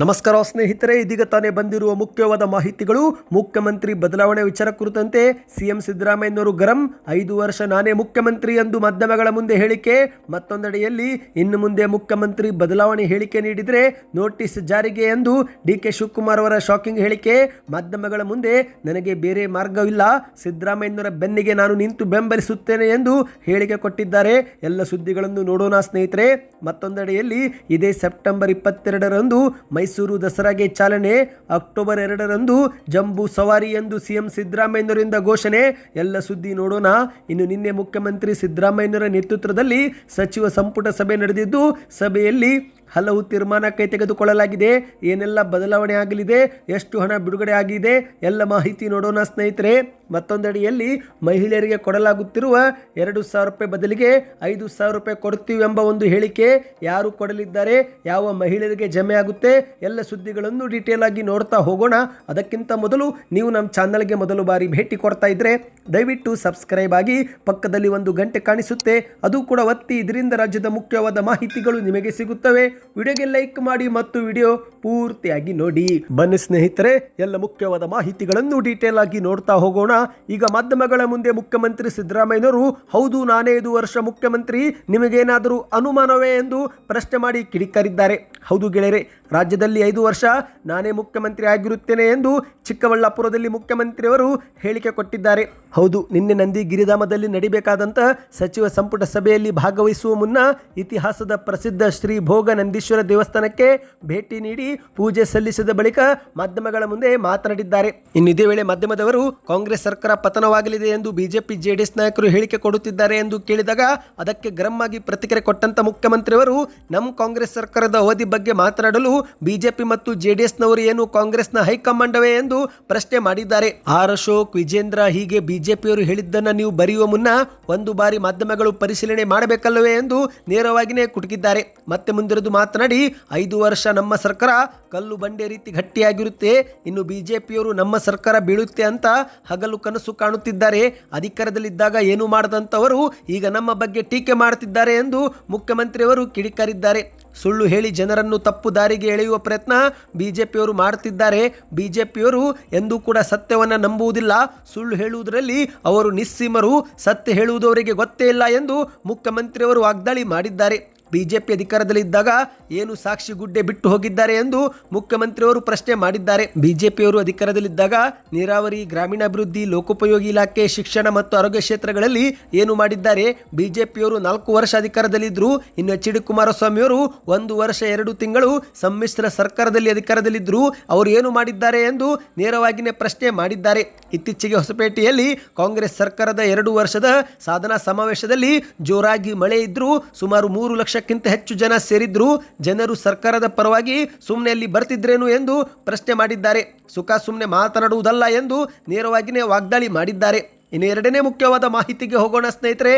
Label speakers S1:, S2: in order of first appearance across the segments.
S1: ನಮಸ್ಕಾರ ಸ್ನೇಹಿತರೆ, ಇದೀಗ ತಾನೇ ಬಂದಿರುವ ಮುಖ್ಯವಾದ ಮಾಹಿತಿಗಳು. ಮುಖ್ಯಮಂತ್ರಿ ಬದಲಾವಣೆ ವಿಚಾರ ಕುರಿತಂತೆ ಸಿಎಂ ಸಿದ್ದರಾಮಯ್ಯನವರು ಗರಂ. ಐದು ವರ್ಷ ನಾನೇ ಮುಖ್ಯಮಂತ್ರಿ ಎಂದು ಮಾಧ್ಯಮಗಳ ಮುಂದೆ ಹೇಳಿಕೆ. ಮತ್ತೊಂದೆಡೆಯಲ್ಲಿ ಇನ್ನು ಮುಂದೆ ಮುಖ್ಯಮಂತ್ರಿ ಬದಲಾವಣೆ ಹೇಳಿಕೆ ನೀಡಿದರೆ ನೋಟಿಸ್ ಜಾರಿಗೆ ಎಂದು ಡಿ ಕೆ ಶಿವಕುಮಾರ್ ಅವರ ಶಾಕಿಂಗ್ ಹೇಳಿಕೆ. ಮಾಧ್ಯಮಗಳ ಮುಂದೆ ನನಗೆ ಬೇರೆ ಮಾರ್ಗವಿಲ್ಲ ಸಿದ್ದರಾಮಯ್ಯನವರ ಬೆನ್ನಿಗೆ ನಾನು ನಿಂತು ಬೆಂಬಲಿಸುತ್ತೇನೆ ಎಂದು ಹೇಳಿಕೆ ಕೊಟ್ಟಿದ್ದಾರೆ. ಎಲ್ಲ ಸುದ್ದಿಗಳನ್ನು ನೋಡೋಣ ಸ್ನೇಹಿತರೆ. ಮತ್ತೊಂದೆಡೆಯಲ್ಲಿ ಇದೇ ಸೆಪ್ಟೆಂಬರ್ ಇಪ್ಪತ್ತೆರಡರಂದು ಮೈಸೂರು ದಸರಾಗೆ ಚಾಲನೆ ಅಕ್ಟೋಬರ್ ಎರಡರಂದು ಜಂಬೂ ಸವಾರಿ ಎಂದು ಸಿಎಂ ಸಿದ್ದರಾಮಯ್ಯನವರಿಂದ ಘೋಷಣೆ. ಎಲ್ಲ ಸುದ್ದಿ ನೋಡೋಣ. ಇನ್ನು ನಿನ್ನೆ ಮುಖ್ಯಮಂತ್ರಿ ಸಿದ್ದರಾಮಯ್ಯನವರ ನೇತೃತ್ವದಲ್ಲಿ ಸಚಿವ ಸಂಪುಟ ಸಭೆ ನಡೆದಿದ್ದು, ಸಭೆಯಲ್ಲಿ ಹಲವು ತೀರ್ಮಾನ ಕೈ ತೆಗೆದುಕೊಳ್ಳಲಾಗಿದೆ. ಏನೆಲ್ಲ ಬದಲಾವಣೆ ಆಗಲಿದೆ? ಎಷ್ಟು ಹಣ ಬಿಡುಗಡೆ ಆಗಿದೆ? ಎಲ್ಲ ಮಾಹಿತಿ ನೋಡೋಣ ಸ್ನೇಹಿತರೆ. ಮತ್ತೊಂದಡಿಯಲ್ಲಿ ಮಹಿಳೆಯರಿಗೆ ಕೊಡಲಾಗುತ್ತಿರುವ ಎರಡು ಸಾವಿರ ರೂಪಾಯಿ ಬದಲಿಗೆ ಐದು ಸಾವಿರ ರೂಪಾಯಿ ಕೊಡ್ತೀವಿ ಎಂಬ ಒಂದು ಹೇಳಿಕೆ ಯಾರು ಕೊಡಲಿದ್ದಾರೆ? ಯಾವ ಮಹಿಳೆಯರಿಗೆ ಜಮೆ ಆಗುತ್ತೆ? ಎಲ್ಲ ಸುದ್ದಿಗಳನ್ನು ಡೀಟೇಲ್ ಆಗಿ ನೋಡ್ತಾ ಹೋಗೋಣ. ಅದಕ್ಕಿಂತ ಮೊದಲು ನೀವು ನಮ್ಮ ಚಾನಲ್ಗೆ ಮೊದಲು ಬಾರಿ ಭೇಟಿ ಕೊಡ್ತಾ ಇದ್ರೆ ದಯವಿಟ್ಟು ಸಬ್ಸ್ಕ್ರೈಬ್ ಆಗಿ ಪಕ್ಕದಲ್ಲಿ ಒಂದು ಗಂಟೆ ಕಾಣಿಸುತ್ತೆ. ಅದು ಕೂಡ ಒತ್ತಿ, ಇದರಿಂದ ರಾಜ್ಯದ ಮುಖ್ಯವಾದ ಮಾಹಿತಿಗಳು ನಿಮಗೆ ಸಿಗುತ್ತವೆ. ವಿಡಿಯೋಗೆ ಲೈಕ್ ಮಾಡಿ ಮತ್ತು ವಿಡಿಯೋ ಪೂರ್ತಿಯಾಗಿ ನೋಡಿ. ಬನ್ನಿ ಸ್ನೇಹಿತರೆ, ಎಲ್ಲ ಮುಖ್ಯವಾದ ಮಾಹಿತಿಗಳನ್ನು ಡೀಟೇಲ್ ಆಗಿ ನೋಡ್ತಾ ಹೋಗೋಣ. ಈಗ ಮಾಧ್ಯಮಗಳ ಮುಂದೆ ಮುಖ್ಯಮಂತ್ರಿ ಸಿದ್ದರಾಮಯ್ಯನವರು, ಹೌದು, ನಾನೇ ಐದು ವರ್ಷ ಮುಖ್ಯಮಂತ್ರಿ, ನಿಮಗೇನಾದರೂ ಅನುಮಾನವೇ? ಎಂದು ಪ್ರಶ್ನೆ ಮಾಡಿ ಕಿಡಿಕಾರಿದ್ದಾರೆ. ಹೌದು ಗೆಳೆಯರೆ, ರಾಜ್ಯದಲ್ಲಿ ಐದು ವರ್ಷ ನಾನೇ ಮುಖ್ಯಮಂತ್ರಿ ಆಗಿರುತ್ತೇನೆ ಎಂದು ಚಿಕ್ಕಬಳ್ಳಾಪುರದಲ್ಲಿ ಮುಖ್ಯಮಂತ್ರಿಯವರು ಹೇಳಿಕೆ ಕೊಟ್ಟಿದ್ದಾರೆ. ಹೌದು, ನಿನ್ನೆ ನಂದಿ ಗಿರಿಧಾಮದಲ್ಲಿ ನಡಿಬೇಕಾದಂಥ ಸಚಿವ ಸಂಪುಟ ಸಭೆಯಲ್ಲಿ ಭಾಗವಹಿಸುವ ಮುನ್ನ ಇತಿಹಾಸದ ಪ್ರಸಿದ್ಧ ಶ್ರೀ ಭೋಗ ನಂದೀಶ್ವರ ದೇವಸ್ಥಾನಕ್ಕೆ ಭೇಟಿ ನೀಡಿ ಪೂಜೆ ಸಲ್ಲಿಸಿದ ಬಳಿಕ ಮಾಧ್ಯಮಗಳ ಮುಂದೆ ಮಾತನಾಡಿದ್ದಾರೆ. ಇನ್ನು ಇದೇ ವೇಳೆ ಮಾಧ್ಯಮದವರು, ಕಾಂಗ್ರೆಸ್ ಸರ್ಕಾರ ಪತನವಾಗಲಿದೆ ಎಂದು ಬಿಜೆಪಿ ಜೆಡಿಎಸ್ ನಾಯಕರು ಹೇಳಿಕೆ ಕೊಡುತ್ತಿದ್ದಾರೆ ಎಂದು ಕೇಳಿದಾಗ ಅದಕ್ಕೆ ಗರಂ ಆಗಿ ಪ್ರತಿಕ್ರಿಯೆ ಕೊಟ್ಟಂತ ಮುಖ್ಯಮಂತ್ರಿಯವರು, ನಮ್ಮ ಕಾಂಗ್ರೆಸ್ ಸರ್ಕಾರದ ಅವಧಿ ಬಗ್ಗೆ ಮಾತನಾಡಲು ಬಿಜೆಪಿ ಮತ್ತು ಜೆಡಿಎಸ್ನವರು ಏನು ಕಾಂಗ್ರೆಸ್ನ ಹೈಕಮಾಂಡವೇ ಎಂದು ಪ್ರಶ್ನೆ ಮಾಡಿದ್ದಾರೆ. ಆರ್ ಅಶೋಕ್ ವಿಜೇಂದ್ರ ಹೀಗೆ ಬಿಜೆಪಿಯವರು ಹೇಳಿದ್ದನ್ನ ನೀವು ಬರೆಯುವ ಮುನ್ನ ಒಂದು ಬಾರಿ ಮಾಧ್ಯಮಗಳು ಪರಿಶೀಲನೆ ಮಾಡಬೇಕಲ್ಲವೇ ಎಂದು ನೇರವಾಗಿಯೇ ಕುಟುಕಿದ್ದಾರೆ. ಮತ್ತೆ ಮುಂದಿರದು ಮಾತನಾಡಿ, ಐದು ವರ್ಷ ನಮ್ಮ ಸರ್ಕಾರ ಕಲ್ಲು ಬಂಡೆ ರೀತಿ ಗಟ್ಟಿಯಾಗಿರುತ್ತೆ. ಇನ್ನು ಬಿಜೆಪಿಯವರು ನಮ್ಮ ಸರ್ಕಾರ ಬೀಳುತ್ತೆ ಅಂತ ಹಗಲು ಕನಸು ಕಾಣುತ್ತಿದ್ದಾರೆ. ಅಧಿಕಾರದಲ್ಲಿದ್ದಾಗ ಏನು ಮಾಡದಂತವರು ಈಗ ನಮ್ಮ ಬಗ್ಗೆ ಟೀಕೆ ಮಾಡುತ್ತಿದ್ದಾರೆ ಎಂದು ಮುಖ್ಯಮಂತ್ರಿಯವರು ಕಿಡಿಕಾರಿದ್ದಾರೆ. ಸುಳ್ಳು ಹೇಳಿ ಜನರನ್ನು ತಪ್ಪು ದಾರಿಗೆ ಎಳೆಯುವ ಪ್ರಯತ್ನ ಬಿಜೆಪಿಯವರು ಮಾಡುತ್ತಿದ್ದಾರೆ. ಬಿಜೆಪಿಯವರು ಎಂದೂ ಕೂಡ ಸತ್ಯವನ್ನು ನಂಬುವುದಿಲ್ಲ. ಸುಳ್ಳು ಹೇಳುವುದರಲ್ಲಿ ಅವರು ನಿಸ್ಸೀಮರು, ಸತ್ಯ ಹೇಳುವುದು ಅವರಿಗೆ ಗೊತ್ತೇ ಇಲ್ಲ ಎಂದು ಮುಖ್ಯಮಂತ್ರಿಯವರು ವಾಗ್ದಾಳಿ ಮಾಡಿದ್ದಾರೆ. ಬಿಜೆಪಿ ಅಧಿಕಾರದಲ್ಲಿದ್ದಾಗ ಏನು ಸಾಕ್ಷಿ ಗುಡ್ಡೆ ಬಿಟ್ಟು ಹೋಗಿದ್ದಾರೆ ಎಂದು ಮುಖ್ಯಮಂತ್ರಿಯವರು ಪ್ರಶ್ನೆ ಮಾಡಿದ್ದಾರೆ. ಬಿಜೆಪಿಯವರು ಅಧಿಕಾರದಲ್ಲಿದ್ದಾಗ ನೀರಾವರಿ, ಗ್ರಾಮೀಣಾಭಿವೃದ್ಧಿ, ಲೋಕೋಪಯೋಗಿ ಇಲಾಖೆ, ಶಿಕ್ಷಣ ಮತ್ತು ಆರೋಗ್ಯ ಕ್ಷೇತ್ರಗಳಲ್ಲಿ ಏನು ಮಾಡಿದ್ದಾರೆ? ಬಿಜೆಪಿಯವರು ನಾಲ್ಕು ವರ್ಷ ಅಧಿಕಾರದಲ್ಲಿದ್ದರು ಇನ್ನು ಎಚ್ ಡಿ ಕುಮಾರಸ್ವಾಮಿಯವರು ಒಂದು ವರ್ಷ ಎರಡು ತಿಂಗಳು ಸಮ್ಮಿಶ್ರ ಸರ್ಕಾರದಲ್ಲಿ ಅಧಿಕಾರದಲ್ಲಿದ್ದರು ಅವರು ಏನು ಮಾಡಿದ್ದಾರೆ ಎಂದು ನೇರವಾಗಿನೇ ಪ್ರಶ್ನೆ ಮಾಡಿದ್ದಾರೆ. ಇತ್ತೀಚೆಗೆ ಹೊಸಪೇಟೆಯಲ್ಲಿ ಕಾಂಗ್ರೆಸ್ ಸರ್ಕಾರದ ಎರಡು ವರ್ಷದ ಸಾಧನಾ ಸಮಾವೇಶದಲ್ಲಿ ಜೋರಾಗಿ ಮಳೆ ಇದ್ದರೂ ಸುಮಾರು ಮೂರು ಲಕ್ಷಕ್ಕಿಂತ ಹೆಚ್ಚು ಜನ ಸೇರಿದ್ರು ಜನರು ಸರ್ಕಾರದ ಪರವಾಗಿ ಸುಮ್ಮನೆ ಅಲ್ಲಿ ಬರ್ತಿದ್ರೇನು ಎಂದು ಪ್ರಶ್ನೆ ಮಾಡಿದ್ದಾರೆ. ಸುಖ ಸುಮ್ಮನೆ ಮಾತನಾಡುವುದಲ್ಲ ಎಂದು ನೇರವಾಗಿಯೇ ವಾಗ್ದಾಳಿ ಮಾಡಿದ್ದಾರೆ. ಇನ್ನು ಎರಡನೇ ಮುಖ್ಯವಾದ ಮಾಹಿತಿಗೆ ಹೋಗೋಣ ಸ್ನೇಹಿತರೆ.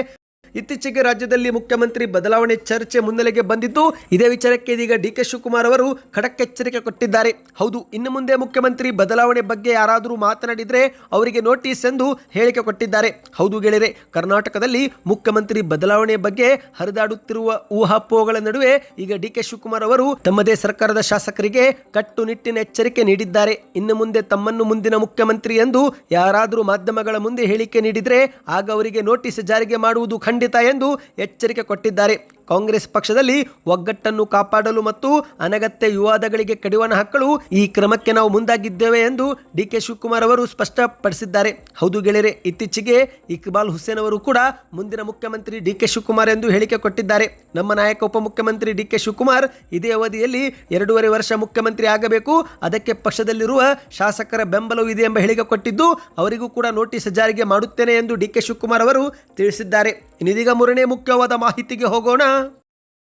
S1: ಇತ್ತೀಚೆಗೆ ರಾಜ್ಯದಲ್ಲಿ ಮುಖ್ಯಮಂತ್ರಿ ಬದಲಾವಣೆ ಚರ್ಚೆ ಮುನ್ನೆಲೆಗೆ ಬಂದಿದ್ದು, ಇದೇ ವಿಚಾರಕ್ಕೆ ಇದೀಗ ಡಿ ಕೆ ಶಿವಕುಮಾರ್ ಅವರು ಖಡಕ್ ಎಚ್ಚರಿಕೆ ಕೊಟ್ಟಿದ್ದಾರೆ. ಹೌದು, ಇನ್ನು ಮುಂದೆ ಮುಖ್ಯಮಂತ್ರಿ ಬದಲಾವಣೆ ಬಗ್ಗೆ ಯಾರಾದರೂ ಮಾತನಾಡಿದರೆ ಅವರಿಗೆ ನೋಟಿಸ್ ಎಂದು ಹೇಳಿಕೆ ಕೊಟ್ಟಿದ್ದಾರೆ. ಹೌದು ಗೆಳೆಯರೆ, ಕರ್ನಾಟಕದಲ್ಲಿ ಮುಖ್ಯಮಂತ್ರಿ ಬದಲಾವಣೆ ಬಗ್ಗೆ ಹರಿದಾಡುತ್ತಿರುವ ಊಹಾಪೋಹಗಳ ನಡುವೆ ಈಗ ಡಿ ಕೆ ಶಿವಕುಮಾರ್ ಅವರು ತಮ್ಮದೇ ಸರ್ಕಾರದ ಶಾಸಕರಿಗೆ ಕಟ್ಟುನಿಟ್ಟಿನ ಎಚ್ಚರಿಕೆ ನೀಡಿದ್ದಾರೆ. ಇನ್ನು ಮುಂದೆ ತಮ್ಮನ್ನು ಮುಂದಿನ ಮುಖ್ಯಮಂತ್ರಿ ಎಂದು ಯಾರಾದರೂ ಮಾಧ್ಯಮಗಳ ಮುಂದೆ ಹೇಳಿಕೆ ನೀಡಿದರೆ, ಆಗ ಅವರಿಗೆ ನೋಟಿಸ್ ಜಾರಿಗೆ ಮಾಡುವುದು ಖಂಡಿತ ಎಂದು ಎಚ್ಚರಿಕೆ ಕೊಟ್ಟಿದ್ದಾರೆ. ಕಾಂಗ್ರೆಸ್ ಪಕ್ಷದಲ್ಲಿ ಒಗ್ಗಟ್ಟನ್ನು ಕಾಪಾಡಲು ಮತ್ತು ಅನಗತ್ಯ ವಿವಾದಗಳಿಗೆ ಕಡಿವಾಣ ಹಾಕಲು ಈ ಕ್ರಮಕ್ಕೆ ನಾವು ಮುಂದಾಗಿದ್ದೇವೆ ಎಂದು ಡಿ ಕೆ ಶಿವಕುಮಾರ್ ಅವರು ಸ್ಪಷ್ಟಪಡಿಸಿದ್ದಾರೆ. ಹೌದು ಗೆಳೆಯರೆ, ಇತ್ತೀಚೆಗೆ ಇಕ್ಬಾಲ್ ಹುಸೇನ್ ಅವರು ಕೂಡ ಮುಂದಿನ ಮುಖ್ಯಮಂತ್ರಿ ಡಿ ಕೆ ಶಿವಕುಮಾರ್ ಎಂದು ಹೇಳಿಕೆ ಕೊಟ್ಟಿದ್ದಾರೆ. ನಮ್ಮ ನಾಯಕ ಉಪಮುಖ್ಯಮಂತ್ರಿ ಡಿ ಕೆ ಶಿವಕುಮಾರ್ ಇದೇ ಅವಧಿಯಲ್ಲಿ ಎರಡೂವರೆ ವರ್ಷ ಮುಖ್ಯಮಂತ್ರಿ ಆಗಬೇಕು. ಅದಕ್ಕೆ ಪಕ್ಷದಲ್ಲಿರುವ ಶಾಸಕರ ಬೆಂಬಲವೂ ಇದೆ ಎಂಬ ಹೇಳಿಕೆ ಕೊಟ್ಟಿದ್ದು, ಅವರಿಗೂ ಕೂಡ ನೋಟಿಸ್ ಜಾರಿಗೆ ಮಾಡುತ್ತೇನೆ ಎಂದು ಡಿ ಕೆ ಶಿವಕುಮಾರ್ ಅವರು ತಿಳಿಸಿದ್ದಾರೆ. ಇನ್ನಿದೀಗ ಮೂರನೇ ಮುಖ್ಯವಾದ ಮಾಹಿತಿಗೆ ಹೋಗೋಣ.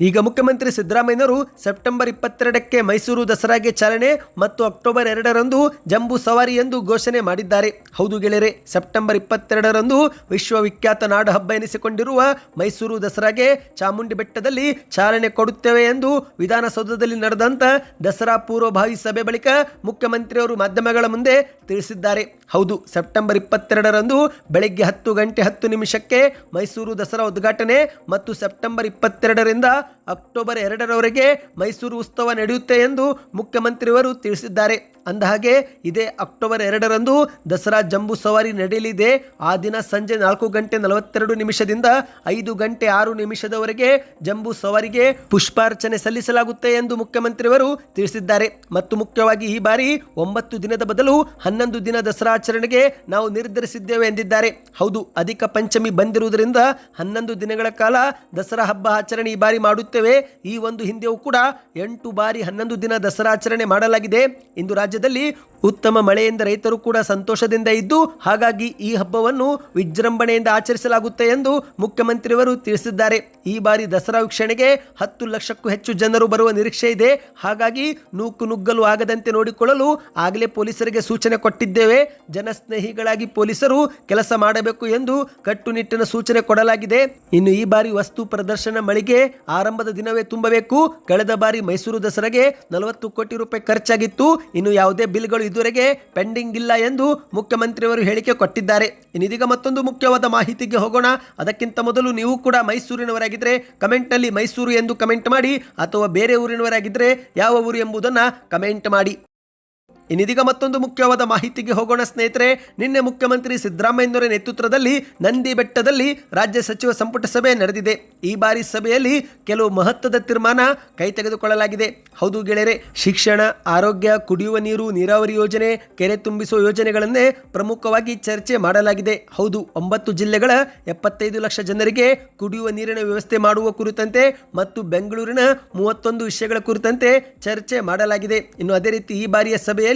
S1: ಈಗ ಮುಖ್ಯಮಂತ್ರಿ ಸಿದ್ದರಾಮಯ್ಯನವರು ಸೆಪ್ಟೆಂಬರ್ ಇಪ್ಪತ್ತೆರಡಕ್ಕೆ ಮೈಸೂರು ದಸರಾಗೆ ಚಾಲನೆ ಮತ್ತು ಅಕ್ಟೋಬರ್ ಎರಡರಂದು ಜಂಬೂ ಸವಾರಿ ಎಂದು ಘೋಷಣೆ ಮಾಡಿದ್ದಾರೆ. ಹೌದು ಗೆಳೆಯರೆ, ಸೆಪ್ಟೆಂಬರ್ ಇಪ್ಪತ್ತೆರಡರಂದು ವಿಶ್ವವಿಖ್ಯಾತ ನಾಡು ಹಬ್ಬ ಎನಿಸಿಕೊಂಡಿರುವ ಮೈಸೂರು ದಸರಾಗೆ ಚಾಮುಂಡಿ ಬೆಟ್ಟದಲ್ಲಿ ಚಾಲನೆ ಕೊಡುತ್ತೇವೆ ಎಂದು ವಿಧಾನಸೌಧದಲ್ಲಿ ನಡೆದಂತ ದಸರಾ ಪೂರ್ವಭಾವಿ ಸಭೆ ಬಳಿಕ ಮುಖ್ಯಮಂತ್ರಿಯವರು ಮಾಧ್ಯಮಗಳ ಮುಂದೆ ತಿಳಿಸಿದ್ದಾರೆ. ಹೌದು, ಸೆಪ್ಟೆಂಬರ್ ಇಪ್ಪತ್ತೆರಡರಂದು ಬೆಳಗ್ಗೆ ಹತ್ತು ಗಂಟೆ ಹತ್ತು ನಿಮಿಷಕ್ಕೆ ಮೈಸೂರು ದಸರಾ ಉದ್ಘಾಟನೆ ಮತ್ತು ಸೆಪ್ಟೆಂಬರ್ ಇಪ್ಪತ್ತೆರಡರಿಂದ ಅಕ್ಟೋಬರ್ ಎರಡರವರೆಗೆ ಮೈಸೂರು ಉತ್ಸವ ನಡೆಯುತ್ತೆ ಎಂದು ಮುಖ್ಯಮಂತ್ರಿಯವರು ತಿಳಿಸಿದ್ದಾರೆ. ಅಂದಹಾಗೆ ಇದೇ ಅಕ್ಟೋಬರ್ ಎರಡರಂದು ದಸರಾ ಜಂಬೂ ಸವಾರಿ ನಡೆಯಲಿದೆ. ಆ ದಿನ ಸಂಜೆ ನಾಲ್ಕು ಗಂಟೆ ನಲವತ್ತೆರಡು ನಿಮಿಷದಿಂದ ಐದು ಗಂಟೆ ಆರು ನಿಮಿಷದವರೆಗೆ ಜಂಬೂ ಸವಾರಿಗೆ ಪುಷ್ಪಾರ್ಚನೆ ಸಲ್ಲಿಸಲಾಗುತ್ತೆ ಎಂದು ಮುಖ್ಯಮಂತ್ರಿಯವರು ತಿಳಿಸಿದ್ದಾರೆ. ಮತ್ತು ಮುಖ್ಯವಾಗಿ ಈ ಬಾರಿ ಒಂಬತ್ತು ದಿನದ ಬದಲು ಹನ್ನೊಂದು ದಿನ ದಸರಾ ಆಚರಣೆಗೆ ನಾವು ನಿರ್ಧರಿಸಿದ್ದೇವೆ ಎಂದಿದ್ದಾರೆ. ಹೌದು, ಅಧಿಕ ಪಂಚಮಿ ಬಂದಿರುವುದರಿಂದ ಹನ್ನೊಂದು ದಿನಗಳ ಕಾಲ ದಸರಾ ಹಬ್ಬ ಆಚರಣೆ ಈ ಬಾರಿ ಮಾಡುತ್ತೇವೆ. ಈ ಒಂದು ಹಿಂದೆಯೂ ಕೂಡ ಎಂಟು ಬಾರಿ ಹನ್ನೊಂದು ದಿನ ದಸರಾ ಆಚರಣೆ ಮಾಡಲಾಗಿದೆ. ಇಂದು ರಾಜ್ಯದಲ್ಲಿ ಉತ್ತಮ ಮಳೆಯಿಂದ ರೈತರು ಕೂಡ ಸಂತೋಷದಿಂದ ಇದ್ದು, ಹಾಗಾಗಿ ಈ ಹಬ್ಬವನ್ನು ವಿಜೃಂಭಣೆಯಿಂದ ಆಚರಿಸಲಾಗುತ್ತೆ ಎಂದು ಮುಖ್ಯಮಂತ್ರಿಯವರು ತಿಳಿಸಿದ್ದಾರೆ. ಈ ಬಾರಿ ದಸರಾ ವೀಕ್ಷಣೆಗೆ ಹತ್ತು ಲಕ್ಷಕ್ಕೂ ಹೆಚ್ಚು ಜನರು ಬರುವ ನಿರೀಕ್ಷೆ ಇದೆ. ಹಾಗಾಗಿ ನೂಕು ನುಗ್ಗಲು ಆಗದಂತೆ ನೋಡಿಕೊಳ್ಳಲು ಆಗಲೇ ಪೊಲೀಸರಿಗೆ ಸೂಚನೆ ಕೊಟ್ಟಿದ್ದೇವೆ. ಜನಸ್ನೇಹಿಗಳಾಗಿ ಪೊಲೀಸರು ಕೆಲಸ ಮಾಡಬೇಕು ಎಂದು ಕಟ್ಟುನಿಟ್ಟಿನ ಸೂಚನೆ ಕೊಡಲಾಗಿದೆ. ಇನ್ನು ಈ ಬಾರಿ ವಸ್ತು ಪ್ರದರ್ಶನ ಮಳಿಗೆ ಆರಂಭದ ದಿನವೇ ತುಂಬಬೇಕು. ಕಳೆದ ಬಾರಿ ಮೈಸೂರು ದಸರಾಗೆ ನಲವತ್ತು ಕೋಟಿ ರೂಪಾಯಿ ಖರ್ಚಾಗಿತ್ತು. ಇನ್ನು ಯಾವುದೇ ಬಿಲ್ಗಳು ಇದುವರೆಗೆ ಪೆಂಡಿಂಗ್ ಇಲ್ಲ ಎಂದು ಮುಖ್ಯಮಂತ್ರಿಯವರು ಹೇಳಿಕೆ ಕೊಟ್ಟಿದ್ದಾರೆ. ಇನ್ನಿದೀಗ ಮತ್ತೊಂದು ಮುಖ್ಯವಾದ ಮಾಹಿತಿಗೆ ಹೋಗೋಣ. ಅದಕ್ಕಿಂತ ಮೊದಲು ನೀವು ಕೂಡ ಮೈಸೂರಿನವರಾಗಿದ್ದರೆ ಕಮೆಂಟ್ನಲ್ಲಿ ಮೈಸೂರು ಎಂದು ಕಮೆಂಟ್ ಮಾಡಿ, ಅಥವಾ ಬೇರೆ ಊರಿನವರಾಗಿದ್ದರೆ ಯಾವ ಊರು ಎಂಬುದನ್ನು ಕಮೆಂಟ್ ಮಾಡಿ. ಇನ್ನಿದೀಗ ಮತ್ತೊಂದು ಮುಖ್ಯವಾದ ಮಾಹಿತಿಗೆ ಹೋಗೋಣ ಸ್ನೇಹಿತರೆ. ನಿನ್ನೆ ಮುಖ್ಯಮಂತ್ರಿ ಸಿದ್ದರಾಮಯ್ಯನವರ ನೇತೃತ್ವದಲ್ಲಿ ನಂದಿ ಬೆಟ್ಟದಲ್ಲಿ ರಾಜ್ಯ ಸಚಿವ ಸಂಪುಟ ಸಭೆ ನಡೆದಿದೆ. ಈ ಬಾರಿ ಸಭೆಯಲ್ಲಿ ಕೆಲವು ಮಹತ್ವದ ತೀರ್ಮಾನ ಕೈ ತೆಗೆದುಕೊಳ್ಳಲಾಗಿದೆ ಹೌದು ಗೆಳೆಯರೆ, ಶಿಕ್ಷಣ, ಆರೋಗ್ಯ, ಕುಡಿಯುವ ನೀರು, ನೀರಾವರಿ ಯೋಜನೆ, ಕೆರೆ ತುಂಬಿಸುವ ಯೋಜನೆಗಳನ್ನೇ ಪ್ರಮುಖವಾಗಿ ಚರ್ಚೆ ಮಾಡಲಾಗಿದೆ. ಹೌದು, ಒಂಬತ್ತು ಜಿಲ್ಲೆಗಳ ಎಪ್ಪತ್ತೈದು ಲಕ್ಷ ಜನರಿಗೆ ಕುಡಿಯುವ ನೀರಿನ ವ್ಯವಸ್ಥೆ ಮಾಡುವ ಕುರಿತಂತೆ ಮತ್ತು ಬೆಂಗಳೂರಿನ ಮೂವತ್ತೊಂದು ವಿಷಯಗಳ ಕುರಿತಂತೆ ಚರ್ಚೆ ಮಾಡಲಾಗಿದೆ. ಇನ್ನು ಅದೇ ರೀತಿ ಈ ಬಾರಿಯ ಸಭೆಯಲ್ಲಿ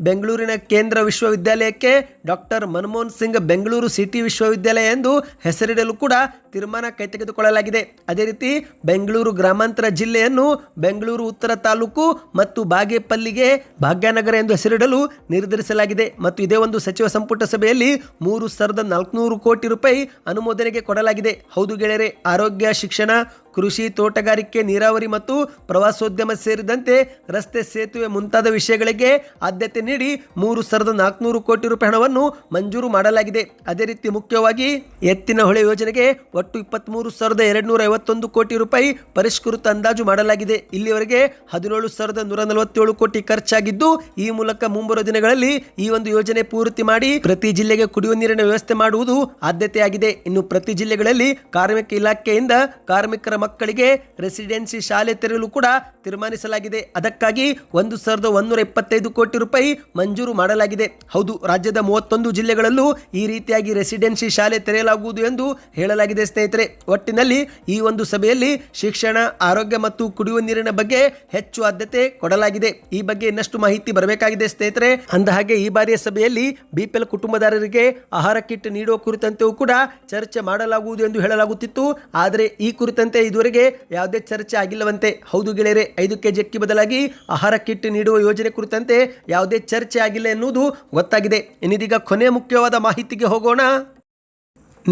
S1: ಬೆಂಗಳೂರಿನ ಕೇಂದ್ರ ವಿಶ್ವವಿದ್ಯಾಲಯಕ್ಕೆ ಡಾಕ್ಟರ್ ಮನಮೋಹನ್ ಸಿಂಗ್ ಬೆಂಗಳೂರು ಸಿಟಿ ವಿಶ್ವವಿದ್ಯಾಲಯ ಎಂದು ಹೆಸರಿಡಲು ಕೂಡ ತೀರ್ಮಾನ ಕೈ ತೆಗೆದುಕೊಳ್ಳಲಾಗಿದೆ ಅದೇ ರೀತಿ ಬೆಂಗಳೂರು ಗ್ರಾಮಾಂತರ ಜಿಲ್ಲೆಯನ್ನು ಬೆಂಗಳೂರು ಉತ್ತರ ತಾಲೂಕು ಮತ್ತು ಬಾಗೇಪಲ್ಲಿಗೆ ಭಾಗ್ಯನಗರ ಎಂದು ಹೆಸರಿಡಲು ನಿರ್ಧರಿಸಲಾಗಿದೆ. ಮತ್ತು ಇದೇ ಒಂದು ಸಚಿವ ಸಂಪುಟ ಸಭೆಯಲ್ಲಿ ಮೂರು ಸಾವಿರದ ನಾಲ್ಕುನೂರು ಕೋಟಿ ರೂಪಾಯಿ ಅನುಮೋದನೆಗೆ ಕೊಡಲಾಗಿದೆ. ಹೌದು ಗೆಳೆಯರೆ, ಆರೋಗ್ಯ, ಶಿಕ್ಷಣ ಕೃಷಿ ತೋಟಗಾರಿಕೆ, ನೀರಾವರಿ ಮತ್ತು ಪ್ರವಾಸೋದ್ಯಮ ಸೇರಿದಂತೆ ರಸ್ತೆ ಸೇತುವೆ ಮುಂತಾದ ವಿಷಯಗಳಿಗೆ ಆದ್ಯತೆ ನೀಡಿ ಮೂರು ಸಾವಿರದ ನಾಲ್ಕುನೂರು ಕೋಟಿ ರೂಪಾಯಿ ಹಣವನ್ನು ಮಂಜೂರು ಮಾಡಲಾಗಿದೆ. ಅದೇ ರೀತಿ ಮುಖ್ಯವಾಗಿ ಎತ್ತಿನ ಹೊಳೆ ಯೋಜನೆಗೆ ಒಟ್ಟು ಇಪ್ಪತ್ತ್ಮೂರು ಸಾವಿರದ ಎರಡುನೂರ ಐವತ್ತೊಂದು ಕೋಟಿ ರೂಪಾಯಿ ಪರಿಷ್ಕೃತ ಅಂದಾಜು ಮಾಡಲಾಗಿದೆ. ಇಲ್ಲಿವರೆಗೆ ಹದಿನೇಳು ಸಾವಿರದ ನೂರ ನಲವತ್ತೇಳು ಕೋಟಿ ಖರ್ಚಾಗಿದ್ದು, ಈ ಮೂಲಕ ಮುಂಬರುವ ದಿನಗಳಲ್ಲಿ ಈ ಒಂದು ಯೋಜನೆ ಪೂರ್ತಿ ಮಾಡಿ ಪ್ರತಿ ಜಿಲ್ಲೆಗೆ ಕುಡಿಯುವ ನೀರಿನ ವ್ಯವಸ್ಥೆ ಮಾಡುವುದು ಆದ್ಯತೆಯಾಗಿದೆ. ಇನ್ನು ಪ್ರತಿ ಜಿಲ್ಲೆಗಳಲ್ಲಿ ಕಾರ್ಮಿಕ ಇಲಾಖೆಯಿಂದ ಕಾರ್ಮಿಕರ ಮಕ್ಕಳಿಗೆ ರೆಸಿಡೆನ್ಸಿ ಶಾಲೆ ತೆರೆಯಲು ಕೂಡ ತೀರ್ಮಾನಿಸಲಾಗಿದೆ. ಅದಕ್ಕಾಗಿ ಒಂದು ಸಾವಿರದ ಒಂದೂರ ಇಪ್ಪತ್ತೈದು ಕೋಟಿ ರೂಪಾಯಿ ಮಂಜೂರು ಮಾಡಲಾಗಿದೆ. ಹೌದು, ರಾಜ್ಯದ ಮೂವತ್ತೊಂದು ಜಿಲ್ಲೆಗಳಲ್ಲೂ ಈ ರೀತಿಯಾಗಿ ರೆಸಿಡೆನ್ಸಿ ಶಾಲೆ ತೆರೆಯಲಾಗುವುದು ಎಂದು ಹೇಳಲಾಗಿದೆ ಸ್ನೇಹಿತರೆ. ಒಟ್ಟಿನಲ್ಲಿ ಈ ಒಂದು ಸಭೆಯಲ್ಲಿ ಶಿಕ್ಷಣ, ಆರೋಗ್ಯ ಮತ್ತು ಕುಡಿಯುವ ನೀರಿನ ಬಗ್ಗೆ ಹೆಚ್ಚು ಆದ್ಯತೆ ಕೊಡಲಾಗಿದೆ. ಈ ಬಗ್ಗೆ ಇನ್ನಷ್ಟು ಮಾಹಿತಿ ಬರಬೇಕಾಗಿದೆ ಸ್ನೇಹಿತರೆ. ಅಂದ ಹಾಗೆ ಈ ಬಾರಿಯ ಸಭೆಯಲ್ಲಿ ಬಿಪಿಎಲ್ ಕುಟುಂಬದಾರರಿಗೆ ಆಹಾರ ಕಿಟ್ ನೀಡುವ ಕುರಿತಂತೆಯೂ ಕೂಡ ಚರ್ಚೆ ಮಾಡಲಾಗುವುದು ಎಂದು ಹೇಳಲಾಗುತ್ತಿತ್ತು. ಆದರೆ ಈ ಕುರಿತಂತೆ ಇದುವರೆಗೆ ಯಾವುದೇ ಚರ್ಚೆ ಆಗಿಲ್ಲವಂತೆ. ಹೌದು ಗೆಳೆಯರೆ, ಐದು ಕೆಜಿ ಅಕ್ಕಿ ಬದಲಾಗಿ ಆಹಾರ ಕಿಟ್ ನೀಡುವ ಯೋಜನೆ ಕುರಿತಂತೆ ಯಾವುದೇ ಚರ್ಚೆ ಆಗಿಲ್ಲ ಎನ್ನುವುದು ಗೊತ್ತಾಗಿದೆ. ಇನ್ನಿದೀಗ ಕೊನೆ ಮುಖ್ಯವಾದ ಮಾಹಿತಿಗೆ ಹೋಗೋಣ.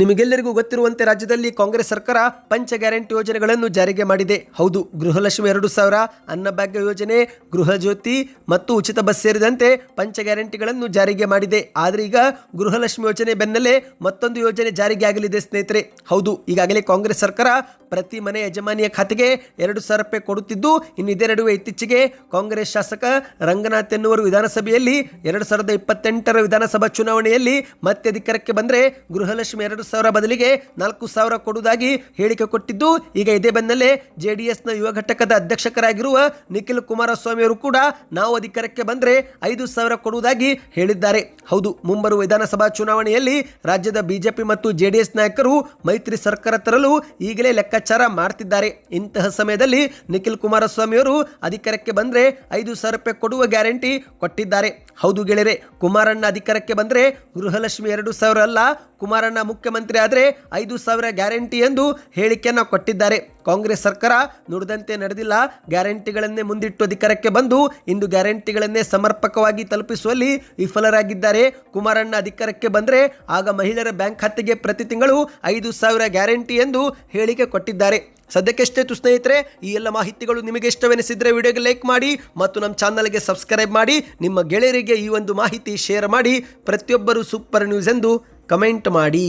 S1: ನಿಮಗೆಲ್ಲರಿಗೂ ಗೊತ್ತಿರುವಂತೆ ರಾಜ್ಯದಲ್ಲಿ ಕಾಂಗ್ರೆಸ್ ಸರ್ಕಾರ ಪಂಚ ಗ್ಯಾರಂಟಿ ಯೋಜನೆಗಳನ್ನು ಜಾರಿಗೆ ಮಾಡಿದೆ. ಹೌದು, ಗೃಹಲಕ್ಷ್ಮಿ ಎರಡು ಸಾವಿರ, ಅನ್ನಭಾಗ್ಯ ಯೋಜನೆ, ಗೃಹ ಜ್ಯೋತಿ ಮತ್ತು ಉಚಿತ ಬಸ್ ಸೇರಿದಂತೆ ಪಂಚ ಗ್ಯಾರಂಟಿಗಳನ್ನು ಜಾರಿಗೆ ಮಾಡಿದೆ. ಆದರೆ ಈಗ ಗೃಹಲಕ್ಷ್ಮಿ ಯೋಜನೆ ಬೆನ್ನಲ್ಲೇ ಮತ್ತೊಂದು ಯೋಜನೆ ಜಾರಿಗೆ ಆಗಲಿದೆ ಸ್ನೇಹಿತರೆ. ಹೌದು, ಈಗಾಗಲೇ ಕಾಂಗ್ರೆಸ್ ಸರ್ಕಾರ ಪ್ರತಿ ಮನೆ ಯಜಮಾನಿಯ ಖಾತೆಗೆ ಎರಡು ಸಾವಿರ ರೂಪಾಯಿ ಕೊಡುತ್ತಿದ್ದು, ಇನ್ನು ಇದೇ ನಡುವೆ ಇತ್ತೀಚೆಗೆ ಕಾಂಗ್ರೆಸ್ ಶಾಸಕ ರಂಗನಾಥ್ ಎನ್ನುವರು ವಿಧಾನಸಭೆಯಲ್ಲಿ ಎರಡು ಸಾವಿರದ ಇಪ್ಪತ್ತೆಂಟರ ವಿಧಾನಸಭಾ ಚುನಾವಣೆಯಲ್ಲಿ ಮತ್ತೆ ಅಧಿಕಾರಕ್ಕೆ ಬಂದರೆ ಗೃಹಲಕ್ಷ್ಮಿ ಎರಡು ಸಾವಿರ ಬದಲಿಗೆ ನಾಲ್ಕು ಸಾವಿರ ಕೊಡುವುದಾಗಿ ಹೇಳಿಕೆ ಕೊಟ್ಟಿದ್ದು, ಈಗ ಇದೇ ಬೆನ್ನಲ್ಲೇ ಜೆ ಡಿ ಎಸ್ನ ಯುವ ಘಟಕದ ಅಧ್ಯಕ್ಷರಾಗಿರುವ ನಿಖಿಲ್ ಕುಮಾರಸ್ವಾಮಿ ಅವರು ಕೂಡ ನಾವು ಅಧಿಕಾರಕ್ಕೆ ಬಂದರೆ ಐದು ಸಾವಿರ ಕೊಡುವುದಾಗಿ ಹೇಳಿದ್ದಾರೆ. ಹೌದು, ಮುಂಬರುವ ವಿಧಾನಸಭಾ ಚುನಾವಣೆಯಲ್ಲಿ ರಾಜ್ಯದ ಬಿಜೆಪಿ ಮತ್ತು ಜೆಡಿಎಸ್ ನಾಯಕರು ಮೈತ್ರಿ ಸರ್ಕಾರ ತರಲು ಈಗಲೇ ಲೆಕ್ಕಾಚಾರ ಮಾಡ್ತಿದ್ದಾರೆ. ಇಂತಹ ಸಮಯದಲ್ಲಿ ನಿಖಿಲ್ ಕುಮಾರಸ್ವಾಮಿಯವರು ಅಧಿಕಾರಕ್ಕೆ ಬಂದರೆ ಐದು ಸಾವಿರ ರೂಪಾಯಿ ಕೊಡುವ ಗ್ಯಾರಂಟಿ ಕೊಟ್ಟಿದ್ದಾರೆ. ಹೌದು ಗೆಳೆಯರೆ, ಕುಮಾರಣ್ಣ ಅಧಿಕಾರಕ್ಕೆ ಬಂದರೆ ಗೃಹಲಕ್ಷ್ಮಿ ಎರಡು ಸಾವಿರ ಅಲ್ಲ ಕುಮಾರಣ್ಣ ಮುಖ್ಯಮಂತ್ರಿ ಆದರೆ ಐದು ಸಾವಿರ ಗ್ಯಾರಂಟಿ ಎಂದು ಹೇಳಿಕೆಯನ್ನು ಕೊಟ್ಟಿದ್ದಾರೆ. ಕಾಂಗ್ರೆಸ್ ಸರ್ಕಾರ ನುಡಿದಂತೆ ನಡೆದಿಲ್ಲ. ಗ್ಯಾರಂಟಿಗಳನ್ನೇ ಮುಂದಿಟ್ಟು ಅಧಿಕಾರಕ್ಕೆ ಬಂದು ಇಂದು ಗ್ಯಾರಂಟಿಗಳನ್ನೇ ಸಮರ್ಪಕವಾಗಿ ತಲುಪಿಸುವಲ್ಲಿ ವಿಫಲರಾಗಿದ್ದಾರೆ. ಕುಮಾರಣ್ಣ ಅಧಿಕಾರಕ್ಕೆ ಬಂದರೆ ಆಗ ಮಹಿಳೆಯರ ಬ್ಯಾಂಕ್ ಖಾತೆಗೆ ಪ್ರತಿ ತಿಂಗಳು ಐದು ಸಾವಿರ ಗ್ಯಾರಂಟಿ ಎಂದು ಹೇಳಿಕೆ ಕೊಟ್ಟಿದ್ದಾರೆ. ಸದ್ಯಕ್ಕೆ ಸ್ನೇಹಿತರೆ, ಈ ಎಲ್ಲ ಮಾಹಿತಿಗಳು ನಿಮಗೆ ಇಷ್ಟವೆನಿಸಿದರೆ ವಿಡಿಯೋಗೆ ಲೈಕ್ ಮಾಡಿ ಮತ್ತು ನಮ್ಮ ಚಾನಲ್ಗೆ ಸಬ್ಸ್ಕ್ರೈಬ್ ಮಾಡಿ. ನಿಮ್ಮ ಗೆಳೆಯರಿಗೆ ಈ ಒಂದು ಮಾಹಿತಿ ಶೇರ್ ಮಾಡಿ. ಪ್ರತಿಯೊಬ್ಬರು ಸೂಪರ್ ನ್ಯೂಸ್ ಎಂದು ಕಮೆಂಟ್ ಮಾಡಿ.